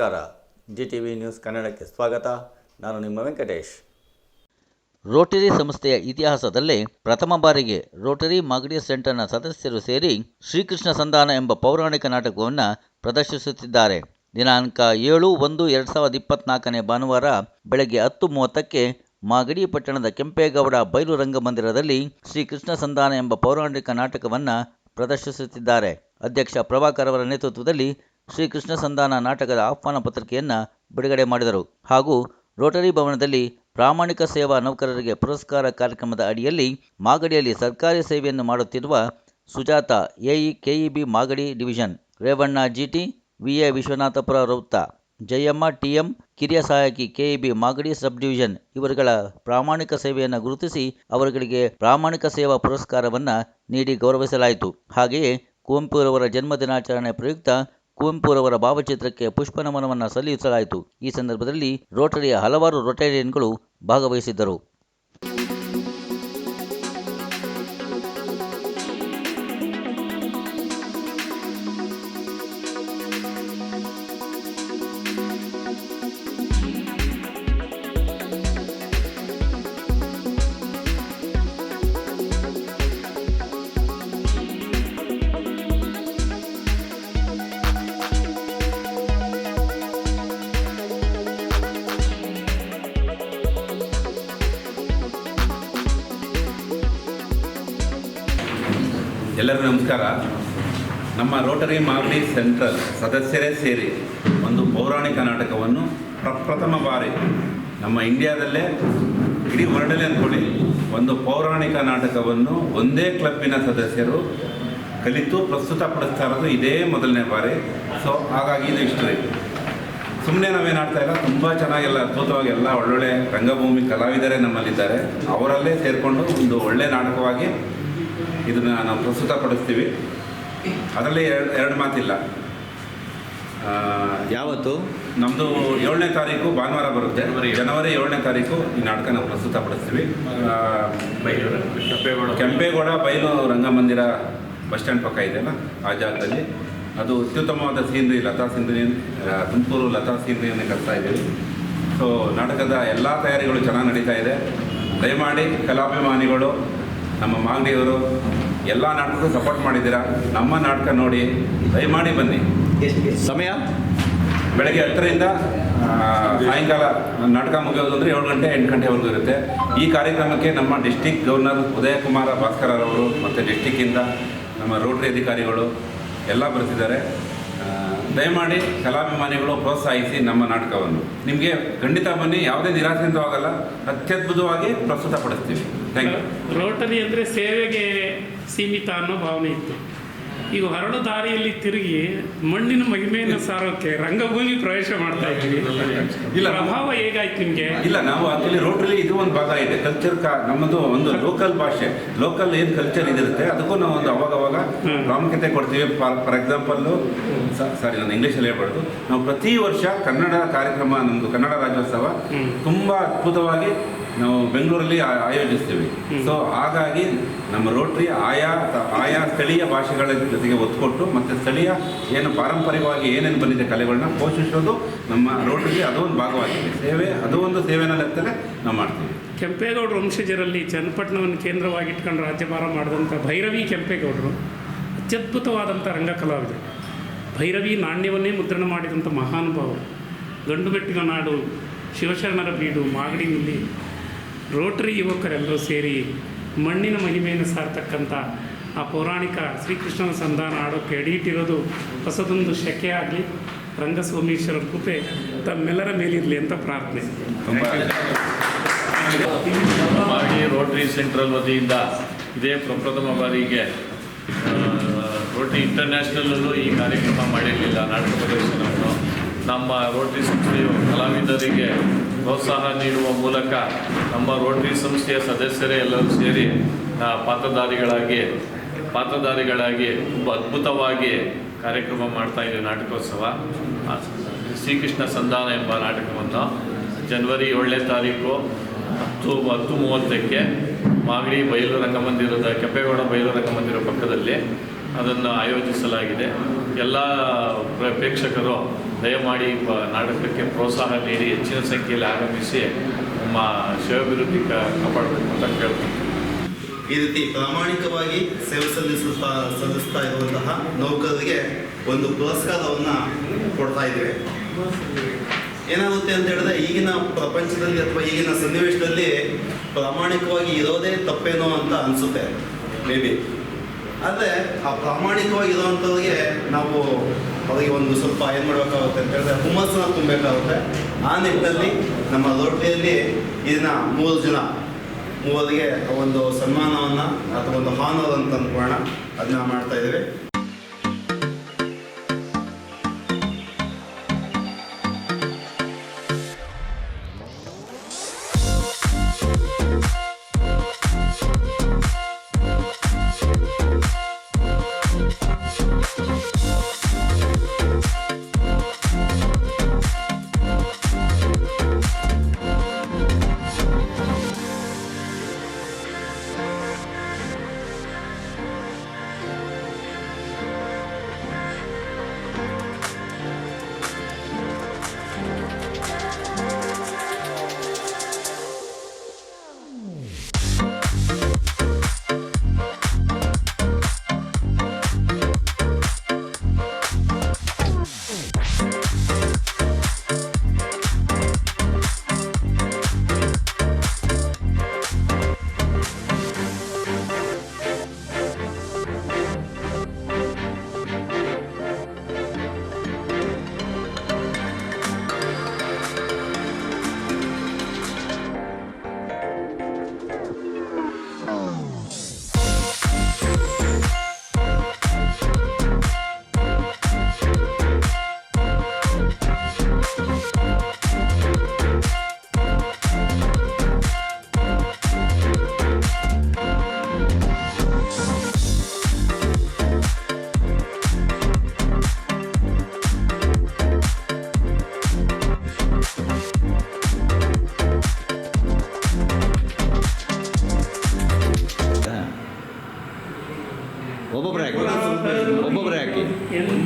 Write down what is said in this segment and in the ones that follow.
ನಮಸ್ಕಾರ. G T V news ಕನ್ನಡಕ್ಕೆ ಸ್ವಾಗತ. ನಾನು ನಿಮ್ಮ ವೆಂಕಟೇಶ್. ರೋಟರಿ ಸಂಸ್ಥೆಯ ಇತಿಹಾಸದಲ್ಲೇ ಪ್ರಥಮ ಬಾರಿಗೆ ರೋಟರಿ ಮಾಗಡಿ ಸೆಂಟರ್ನ ಸದಸ್ಯರು ಸೇರಿ ಶ್ರೀಕೃಷ್ಣ ಸಂಧಾನ ಎಂಬ ಪೌರಾಣಿಕ ನಾಟಕವನ್ನು ಪ್ರದರ್ಶಿಸುತ್ತಿದ್ದಾರೆ. ದಿನಾಂಕ ಏಳು ಒಂದು ಎರಡು ಸಾವಿರದ ಇಪ್ಪತ್ನಾಲ್ಕನೇ ಭಾನುವಾರ ಬೆಳಗ್ಗೆ ಹತ್ತು ಮೂವತ್ತಕ್ಕೆ ಮಾಗಡಿ ಪಟ್ಟಣದ ಕೆಂಪೇಗೌಡ ಬಯಲು ರಂಗಮಂದಿರದಲ್ಲಿ ಶ್ರೀಕೃಷ್ಣ ಸಂಧಾನ ಎಂಬ ಪೌರಾಣಿಕ ನಾಟಕವನ್ನು ಪ್ರದರ್ಶಿಸುತ್ತಿದ್ದಾರೆ. ಅಧ್ಯಕ್ಷ ಪ್ರಭಾಕರ್ ಅವರ ನೇತೃತ್ವದಲ್ಲಿ ಶ್ರೀಕೃಷ್ಣ ಸಂಧಾನ ನಾಟಕದ ಆಹ್ವಾನ ಪತ್ರಿಕೆಯನ್ನು ಬಿಡುಗಡೆ ಮಾಡಿದರು. ಹಾಗೂ ರೋಟರಿ ಭವನದಲ್ಲಿ ಪ್ರಾಮಾಣಿಕ ಸೇವಾ ನೌಕರರಿಗೆ ಪುರಸ್ಕಾರ ಕಾರ್ಯಕ್ರಮದ ಅಡಿಯಲ್ಲಿ ಮಾಗಡಿಯಲ್ಲಿ ಸರ್ಕಾರಿ ಸೇವೆಯನ್ನು ಮಾಡುತ್ತಿರುವ Sujatha AE KEB Magadi division, Revanna GT VA Vishwanathapura ವೃತ್ತ, ಜಯಮ್ಮ ಟಿಎಂ ಕಿರಿಯ ಸಹಾಯಕಿ ಕೆಇಬಿ ಮಾಗಡಿ ಸಬ್ ಡಿವಿಷನ್ ಇವರುಗಳ ಪ್ರಾಮಾಣಿಕ ಸೇವೆಯನ್ನು ಗುರುತಿಸಿ ಅವರುಗಳಿಗೆ ಪ್ರಾಮಾಣಿಕ ಸೇವಾ ಪುರಸ್ಕಾರವನ್ನು ನೀಡಿ ಗೌರವಿಸಲಾಯಿತು. ಹಾಗೆಯೇ ಕುವೆಂಪುರವರ ಜನ್ಮ ದಿನಾಚರಣೆ ಪ್ರಯುಕ್ತ ಕುವೆಂಪುರವರ ಭಾವಚಿತ್ರಕ್ಕೆ ಪುಷ್ಪ ನಮನವನ್ನು ಸಲ್ಲಿಸಲಾಯಿತು. ಈ ಸಂದರ್ಭದಲ್ಲಿ ರೋಟರಿಯ ಹಲವಾರು ರೋಟರಿಯನ್ಗಳು ಭಾಗವಹಿಸಿದ್ದರು. ಎಲ್ಲರಿಗೂ ನಮಸ್ಕಾರ. ನಮ್ಮ ರೋಟರಿ ಮಾಗಡಿ ಸೆಂಟ್ರಲ್ ಸದಸ್ಯರೇ ಸೇರಿ ಒಂದು ಪೌರಾಣಿಕ ನಾಟಕವನ್ನು ಪ್ರಪ್ರಥಮ ಬಾರಿ ನಮ್ಮ ಇಂಡಿಯಾದಲ್ಲೇ ಇಡೀ ವರ್ಲ್ಡಲ್ಲಿ ಅಂದ್ಕೊಳ್ಳಿ, ಒಂದು ಪೌರಾಣಿಕ ನಾಟಕವನ್ನು ಒಂದೇ ಕ್ಲಬ್ಬಿನ ಸದಸ್ಯರು ಕಲಿತು ಪ್ರಸ್ತುತಪಡಿಸ್ತಾ ಇರೋದು ಇದೇ ಮೊದಲನೇ ಬಾರಿ. ಸೊ ಹಾಗಾಗಿ ಇದು ಹಿಸ್ಟ್ರಿ ಸುಮ್ಮನೆ ನಾವೇನು ಆಡ್ತಾ ಇಲ್ಲ, ತುಂಬ ಚೆನ್ನಾಗೆಲ್ಲ ಅದ್ಭುತವಾಗಿ ಎಲ್ಲ ಒಳ್ಳೊಳ್ಳೆ ರಂಗಭೂಮಿ ಕಲಾವಿದರೇ ನಮ್ಮಲ್ಲಿದ್ದಾರೆ. ಅವರಲ್ಲೇ ಸೇರಿಕೊಂಡು ಒಂದು ಒಳ್ಳೆ ನಾಟಕವಾಗಿ ಇದನ್ನು ನಾವು ಪ್ರಸ್ತುತಪಡಿಸ್ತೀವಿ. ಅದರಲ್ಲಿ ಎರಡು ಎರಡು ಮಾತಿಲ್ಲ. ಯಾವತ್ತು? ನಮ್ಮದು ಏಳನೇ ತಾರೀಕು ಭಾನುವಾರ ಬರುತ್ತೆ. ಜನವರಿ ಏಳನೇ. ತಾರೀಕು ಈ ನಾಟಕ ನಾವು ಪ್ರಸ್ತುತಪಡಿಸ್ತೀವಿ. ಬೈಲೂರು ಕೆಂಪೇಗೌಡ. ಬಯಲು ರಂಗಮಂದಿರ ಬಸ್ ಸ್ಟ್ಯಾಂಡ್ ಪಕ್ಕ ಇದೆಯಲ್ಲ ಆ ಜಾಗದಲ್ಲಿ. ಅದು ಅತ್ಯುತ್ತಮವಾದ ಸೀನ್ರಿ ಲತಾ ಸಿಂಧುನಿ ತುಮಕೂರು ಲತಾ ಸಿಂಧುನಿಯನ್ನು ಕಟ್ತಾ ಇದ್ದೀವಿ. ಸೊ ನಾಟಕದ ಎಲ್ಲ ತಯಾರಿಗಳು ಚೆನ್ನಾಗಿ ನಡೀತಾ ಇದೆ. ದಯಮಾಡಿ ಕಲಾಭಿಮಾನಿಗಳು ನಮ್ಮ ಮಾಂಗಡಿಯವರು ಎಲ್ಲ ನಾಟಕಕ್ಕೂ ಸಪೋರ್ಟ್ ಮಾಡಿದ್ದೀರಾ? ನಮ್ಮ ನಾಟಕ ನೋಡಿ, ದಯಮಾಡಿ ಬನ್ನಿ. ಸಮಯ? ಬೆಳಗ್ಗೆ ಹತ್ತರಿಂದ ಸಾಯಂಕಾಲ ನಾಟಕ ಮುಗಿಯೋದು ಅಂದರೆ ಏಳು ಗಂಟೆ, ಎಂಟು ಗಂಟೆವರೆಗೂ ಇರುತ್ತೆ. ಈ ಕಾರ್ಯಕ್ರಮಕ್ಕೆ ನಮ್ಮ ಡಿಸ್ಟಿಕ್ ಗವರ್ನರ್ ಉದಯಕುಮಾರ ಭಾಸ್ಕರರವರು ಮತ್ತು ಡಿಸ್ಟಿಕ್ಕಿಂದ ನಮ್ಮ ರೋಟರಿ ಅಧಿಕಾರಿಗಳು ಎಲ್ಲ ಬರ್ತಿದ್ದಾರೆ. ದಯಮಾಡಿ ಕಲಾಭಿಮಾನಿಗಳು ಪ್ರೋತ್ಸಾಹಿಸಿ ನಮ್ಮ ನಾಟಕವನ್ನು. ನಿಮಗೆ ಖಂಡಿತ ಬನ್ನಿ, ಯಾವುದೇ ನಿರಾಸೆಯಿಂದ ಆಗಲ್ಲ ಅತ್ಯದ್ಭುತವಾಗಿ ಪ್ರಸ್ತುತಪಡಿಸ್ತೀವಿ. ಥ್ಯಾಂಕ್ ಯು ರೋಟರಿ ಅಂದರೆ ಸೇವೆಗೆ ಸೀಮಿತ ಅನ್ನೋ ಭಾವನೆ ಇತ್ತು. ಈಗ ಹರಳು ದಾರಿಯಲ್ಲಿ ತಿರುಗಿ ಮಣ್ಣಿನ ಮಹಿಮೆಯನ್ನು ಸಾರೋಕೆ ರಂಗಭೂಮಿ ಪ್ರವೇಶ ಮಾಡ್ತಾ ಇದ್ದೀವಿ ಇಲ್ಲ. ಪ್ರಭಾವ ಹೇಗಾಯ್ತು ನಿಮಗೆ ಇಲ್ಲ ನಾವು ಅದರಲ್ಲಿ ರೋಟರಿ ಇದು ಒಂದು ಭಾಗ ಇದೆ ಕಲ್ಚರ್ ಕಾ ನಮ್ಮದು ಒಂದು ಲೋಕಲ್ ಭಾಷೆ ಲೋಕಲ್ ಏನು ಕಲ್ಚರ್ ಇದಿರುತ್ತೆ ಅದಕ್ಕೂ ನಾವು ಒಂದು ಅವಾಗ ಅವಾಗ. ಪ್ರಾಮುಖ್ಯತೆ ಕೊಡ್ತೀವಿ ಫಾರ್ ಎಕ್ಸಾಂಪಲ್ಲು ಸಾರಿ ನಾನು ಇಂಗ್ಲೀಷಲ್ಲಿ ಹೇಳ್ಬಾರ್ದು ನಾವು ಪ್ರತಿ ವರ್ಷ ಕನ್ನಡ ಕಾರ್ಯಕ್ರಮ ನಮ್ಮದು ಕನ್ನಡ ರಾಜ್ಯೋತ್ಸವ. ತುಂಬ ಅದ್ಭುತವಾಗಿ ನಾವು ಬೆಂಗಳೂರಲ್ಲಿ ಆಯೋಜಿಸ್ತೇವೆ. ಆಯೋಜಿಸ್ತೀವಿ ಸೊ ಹಾಗಾಗಿ ನಮ್ಮ ರೋಟ್ರಿ ಆಯಾ ಆಯಾ ಸ್ಥಳೀಯ ಭಾಷೆಗಳ ಜೊತೆಗೆ ಒತ್ತು ಕೊಟ್ಟು ಮತ್ತು ಸ್ಥಳೀಯ ಏನು ಪಾರಂಪರಿಕವಾಗಿ ಏನೇನು ಬಂದಿದೆ ಕಲೆಗಳನ್ನ ಪೋಷಿಸೋದು ನಮ್ಮ ರೋಟ್ರಿಗೆ ಅದು ಒಂದು ಭಾಗವಾಗಿದೆ. ಸೇವೆ ಅದು ಒಂದು ಸೇವೆನ ಲೆಕ್ಕದಲ್ಲಿ ನಾವು ಮಾಡ್ತೀವಿ. ಕೆಂಪೇಗೌಡರ ವಂಶಜರಲ್ಲಿ ಚನ್ನಪಟ್ಟಣವನ್ನು ಕೇಂದ್ರವಾಗಿಟ್ಕೊಂಡು ರಾಜ್ಯಭಾರ ಮಾಡಿದಂಥ ಭೈರವಿ ಕೆಂಪೇಗೌಡರು ಅತ್ಯದ್ಭುತವಾದಂಥ ರಂಗ ಕಲಾವಿದರು ಭೈರವಿ ನಾಣ್ಯವನ್ನೇ ಮುದ್ರಣ ಮಾಡಿದಂಥ ಮಹಾನುಭಾವರು. ಗಂಡುಬೆಟ್ಟಿನ ನಾಡು ಶಿವಶರಣರ ಬೀಡು ಮಾಗಡಿನಲ್ಲಿ ರೋಟರಿ ಯುವಕರೆಲ್ಲರೂ ಸೇರಿ ಮಣ್ಣಿನ ಮಹಿಮೆಯನ್ನು ಸಾರ್ತಕ್ಕಂಥ ಆ ಪೌರಾಣಿಕ ಶ್ರೀಕೃಷ್ಣನ ಸಂಧಾನ ಆಡೋಕ್ಕೆ ಎಡಿಯಿಟ್ಟಿರೋದು ಹೊಸದೊಂದು ಶಕೆ ಆಗಲಿ ರಂಗಸ್ವಾಮೀಶ್ವರ ಕೃಪೆ ತಮ್ಮೆಲ್ಲರ ಮೇಲಿರಲಿ ಅಂತ ಪ್ರಾರ್ಥನೆ. ರೋಟರಿ ಸೆಂಟ್ರಲ್ ವತಿಯಿಂದ ಇದೇ ಪ್ರಪ್ರಥಮ ಬಾರಿಗೆ ರೋಟ್ರಿ ರೋಟರಿ ಇಂಟರ್ನ್ಯಾಷನಲ್ಲೂ ಈ ಕಾರ್ಯಕ್ರಮ ಮಾಡಿರಲಿಲ್ಲ. ನಾಟಕ ಪ್ರದರ್ಶನವನ್ನು ನಮ್ಮ ರೋಟರಿ ಸಂಸ್ಥೆಯು ಕಲಾವಿದರಿಗೆ ಪ್ರೋತ್ಸಾಹ ನೀಡುವ ಮೂಲಕ ನಮ್ಮ ರೋಟರಿ ಸಂಸ್ಥೆಯ ಸದಸ್ಯರೇ ಎಲ್ಲರೂ ಸೇರಿ ಪಾತ್ರಧಾರಿಗಳಾಗಿ ಪಾತ್ರಧಾರಿಗಳಾಗಿ ತುಂಬ ಅದ್ಭುತವಾಗಿ ಕಾರ್ಯಕ್ರಮ ಮಾಡ್ತಾ ಇದ್ದೀವಿ ನಾಟಕೋತ್ಸವ. ಶ್ರೀಕೃಷ್ಣ ಸಂಧಾನ ಎಂಬ ನಾಟಕವನ್ನು ಜನವರಿ ಏಳನೇ ತಾರೀಕು ಹತ್ತು ಹತ್ತು ಮೂವತ್ತಕ್ಕೆ ಮಾಗಡಿ ಬಯಲು ರಂಗಮಂದಿರದ ಕೆಪ್ಪೇಗೌಡ ಬಯಲು ರಂಗಮಂದಿರ ಪಕ್ಕದಲ್ಲಿ ಅದನ್ನು ಆಯೋಜಿಸಲಾಗಿದೆ. ಎಲ್ಲ ಪ್ರ- ಪ್ರೇಕ್ಷಕರು ದಯಮಾಡಿ ನಾಟಕಕ್ಕೆ ಪ್ರೋತ್ಸಾಹ ನೀಡಿ, ಹೆಚ್ಚಿನ ಸಂಖ್ಯೆಯಲ್ಲಿ ಆಗಮಿಸಿ ನಮ್ಮ ಶಿವಾಭಿವೃದ್ಧಿ ಕಾಪಾಡಬೇಕು ಅಂತ ಕೇಳ್ತೀನಿ. ಈ ರೀತಿ ಪ್ರಾಮಾಣಿಕವಾಗಿ ಸೇವೆ ಸಲ್ಲಿಸುತ್ತಾ, ಸಲ್ಲಿಸ್ತಾ ಇರುವಂತಹ ನೌಕರರಿಗೆ ಒಂದು ಪುರಸ್ಕಾರವನ್ನು ಕೊಡ್ತಾ ಇದ್ದೇವೆ. ಏನಾಗುತ್ತೆ ಅಂತ ಹೇಳಿದ್ರೆ, ಈಗಿನ ಪ್ರಪಂಚದಲ್ಲಿ ಅಥವಾ ಈಗಿನ ಸನ್ನಿವೇಶದಲ್ಲಿ ಪ್ರಾಮಾಣಿಕವಾಗಿ ಇರೋದೇ ತಪ್ಪೇನೋ ಅಂತ ಅನಿಸುತ್ತೆ, ಮೇ ಬಿ. ಆದರೆ ಆ ಪ್ರಾಮಾಣಿಕವಾಗಿ ಇರೋವಂಥವ್ರಿಗೆ ನಾವು ಅವರಿಗೆ ಒಂದು ಸ್ವಲ್ಪ ಏನು ಮಾಡಬೇಕಾಗುತ್ತೆ ಅಂತ ಹೇಳಿದ್ರೆ ಹುಮ್ಮಸ್ಸನ್ನ ತುಂಬಬೇಕಾಗುತ್ತೆ. ಆ ನಿಟ್ಟಿನಲ್ಲಿ ನಮ್ಮ ರೋಟರಿಯಲ್ಲಿ ಇದನ್ನ ಮೂರು ಜನ ಮೂವರಿಗೆ ಒಂದು ಸನ್ಮಾನವನ್ನು ಅಥವಾ ಒಂದು ಹಾನರ್ ಅಂತ ಅಂದ್ಕೊಳ್ಳೋಣ ಅದನ್ನ ಮಾಡ್ತಾ ಇದ್ದೇವೆ.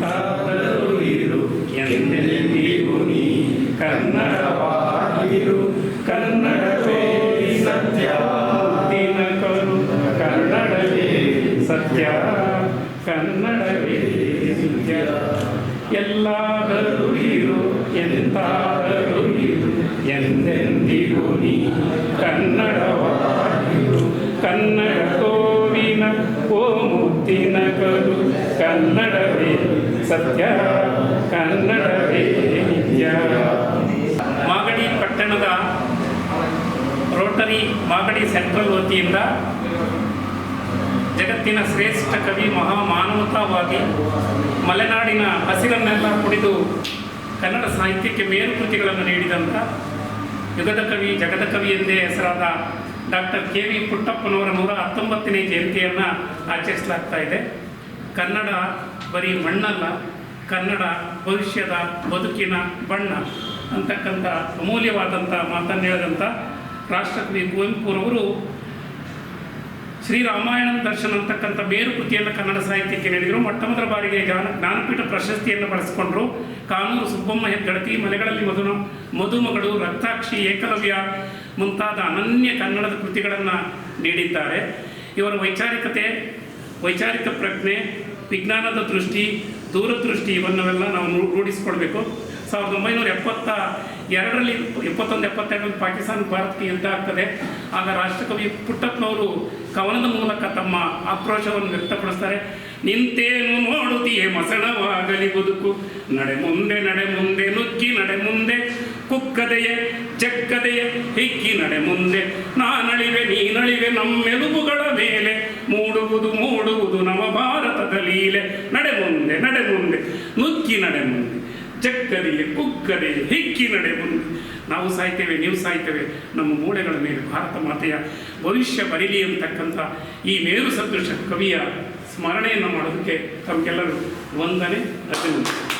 ಎಂತಾದರೂ ಇರು ಎಂದೆಂದಿಗೂ ನೀ ಕನ್ನಡವಾಗಿರು ಕನ್ನಡವೇ ಸತ್ಯ. ದಿನಕರು ಕನ್ನಡವೇ ಸತ್ಯ. ಕನ್ನಡವೇ ಸತ್ಯ. ಎಲ್ಲಾದರೂ ಇರು, ಎಂತಾದರೂ ಇರು. ಎಂದೆಂದಿಗೂ ನೀ ಕನ್ನಡವಾಗಿರು. ಕನ್ನಡ ಕೋವಿನ ಓ ಮುತ್ತಿನ ಕರು ಕನ್ನಡವೇ ಸತ್ಯ ಕನ್ನಡವೇ ನಿತ್ಯ ಮಾಗಡಿ ಪಟ್ಟಣದ ರೋಟರಿ ಮಾಗಡಿ ಸೆಂಟ್ರಲ್ ವತಿಯಿಂದ ಜಗತ್ತಿನ ಶ್ರೇಷ್ಠ ಕವಿ ಮಹಾ ಮಾನವತಾವಾದಿ ಮಲೆನಾಡಿನ ಹಸಿರನ್ನೆಲ್ಲ ಕುಡಿದು ಕನ್ನಡ ಸಾಹಿತ್ಯಕ್ಕೆ ಮೇರು ಕೃತಿಗಳನ್ನು ನೀಡಿದಂಥ ಯುಗದ ಕವಿ, ಜಗದ ಕವಿ ಎಂದೇ ಹೆಸರಾದ ಡಾಕ್ಟರ್ ಕೆ ವಿ ಪುಟ್ಟಪ್ಪನವರ ನೂರ ಹತ್ತೊಂಬತ್ತನೇ ಜಯಂತಿಯನ್ನು ಆಚರಿಸಲಾಗ್ತಾ ಇದೆ. ಕನ್ನಡ ಬರೀ ಮಣ್ಣಲ್ಲ, ಕನ್ನಡ, ಭವಿಷ್ಯದ ಬದುಕಿನ ಬಣ್ಣ ಅಂತಕ್ಕಂಥ ಅಮೂಲ್ಯವಾದಂಥ ಮಾತನ್ನು ಹೇಳಿದಂಥ ರಾಷ್ಟ್ರಕವಿ ಕುವೆಂಪುರವರು ಶ್ರೀರಾಮಾಯಣ ದರ್ಶನ ಅಂತಕ್ಕಂಥ ಬೇರು ಕೃತಿಯನ್ನು ಕನ್ನಡ ಸಾಹಿತ್ಯಕ್ಕೆ ನೀಡಿದರು. ಮೊಟ್ಟ ಮೊದಲ ಬಾರಿಗೆ ಜ್ಞಾನ, ಜ್ಞಾನಪೀಠ ಪ್ರಶಸ್ತಿಯನ್ನು ಬಳಸಿಕೊಂಡರು. ಕಾನೂರು ಸುಬ್ಬಮ್ಮ ಹೆಗ್ಗಡತಿ, ಮಲೆಗಳಲ್ಲಿ ಮಧುನ, ಮಧುಮಗಳು, ರಕ್ತಾಕ್ಷಿ, ಏಕಲವ್ಯ ಮುಂತಾದ ಅನನ್ಯ ಕನ್ನಡದ ಕೃತಿಗಳನ್ನು ನೀಡಿದ್ದಾರೆ. ಇವರ ವೈಚಾರಿಕತೆ, ವೈಚಾರಿಕ ಪ್ರಜ್ಞೆ ವಿಜ್ಞಾನದ ದೃಷ್ಟಿ, ದೂರದೃಷ್ಟಿ ಇವನ್ನೆಲ್ಲ ನಾವು ರೂಢಿಸ್ಕೊಳ್ಬೇಕು ಸಾವಿರದ ಒಂಬೈನೂರ ಎಪ್ಪತ್ತ ಎರಡರಲ್ಲಿ, ಎಪ್ಪತ್ತೊಂದು, ಎಪ್ಪತ್ತೆರಡರಲ್ಲಿ ಪಾಕಿಸ್ತಾನ ಭಾರತಕ್ಕೆ ಯುದ್ಧ ಆಗ್ತದೆ. ಆಗ ರಾಷ್ಟ್ರಕವಿ ಪುಟ್ಟಪ್ಪನವರು ಕವನದ ಮೂಲಕ ತಮ್ಮ ಆಕ್ರೋಶವನ್ನು ವ್ಯಕ್ತಪಡಿಸ್ತಾರೆ. ನಿಂತೇನು ನೋಡುತ್ತೀಯೇ ಮಸಣವಾಗಲಿ ಬದುಕು. ನಡೆ ಮುಂದೆ ನಡೆ ಮುಂದೆ, ನುಗ್ಗಿ ನಡೆ ಮುಂದೆ. ಕುಕ್ಕದೆಯೇ ಜಕ್ಕದೆಯೇ ಹಿಕ್ಕಿ ನಡೆ ಮುಂದೆ. ನಾನಳಿವೆ, ನೀನಳಿವೆ, ನಮ್ಮೆಲುಬುಗಳ ಮೇಲೆ. ಮೂಡುವುದು ಮೂಡುವುದು ನಮ್ಮ ಭಾರತದ ಲೀಲೆ. ನಡೆ ಮುಂದೆ ನಡೆ ಮುಂದೆ. ನುಕ್ಕಿ ನಡೆ ಮುಂದೆ. ಜಕ್ಕದೆಯೇ ಕುಕ್ಕದೆಯೇ ಹಿಕ್ಕಿ ನಡೆ ಮುಂದೆ. ನಾವು ಸಾಯ್ತೇವೆ, ನೀವು ಸಾಯ್ತೇವೆ. ನಮ್ಮ ಮೂಳೆಗಳ ಮೇಲೆ ಭಾರತ ಮಾತೆಯ ಭವಿಷ್ಯ ಬರೀಲಿ ಅಂತಕ್ಕಂಥ ಈ ಮೇರು ಸದೃಶ ಕವಿಯ ಸ್ಮರಣೆಯನ್ನು ಮಾಡೋದಕ್ಕೆ ತಮಗೆಲ್ಲರೂ ವಂದನೆ, ಅಭಿನಂದನೆ.